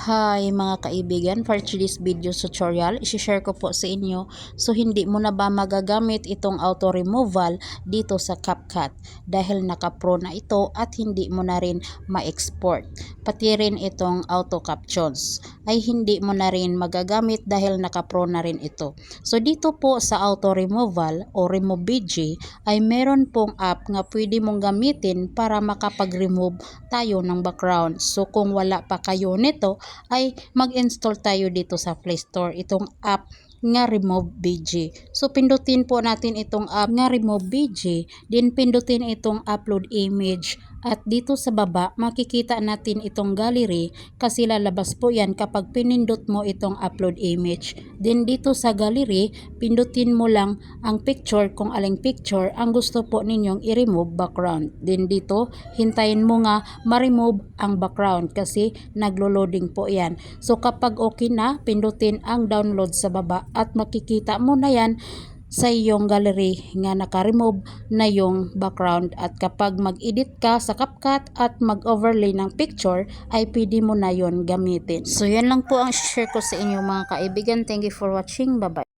Hi mga kaibigan, for today's video tutorial, isi-share ko po sa inyo. So hindi mo na ba magagamit itong auto removal dito sa CapCut dahil naka-pro na ito at hindi mo na rin ma-export. Pati rin itong auto captions ay hindi mo na rin magagamit dahil naka-pro na rin ito. So dito po sa auto removal o remove BG ay meron pong app nga pwede mong gamitin para makapag-remove tayo ng background. So kung wala pa kayo nito ay mag-install tayo dito sa Play Store itong app nga Remove BG. So pindutin po natin itong app nga Remove BG, din pindutin itong upload image at dito sa baba makikita natin itong gallery kasi lalabas po yan kapag pinindot mo itong upload image. Then dito sa gallery, pindutin mo lang ang picture kung aling picture ang gusto po ninyong i-remove background. Then dito, hintayin mo nga ma-remove ang background kasi naglo-loading po yan. So kapag okay na, pindutin ang download sa baba at makikita mo na yan sa iyong gallery nga naka-remove na yung background at kapag mag-edit ka sa CapCut at mag-overlay ng picture ay pwede mo na yon gamitin. So yan lang po ang share ko sa inyo mga kaibigan. Thank you for watching. Bye-bye.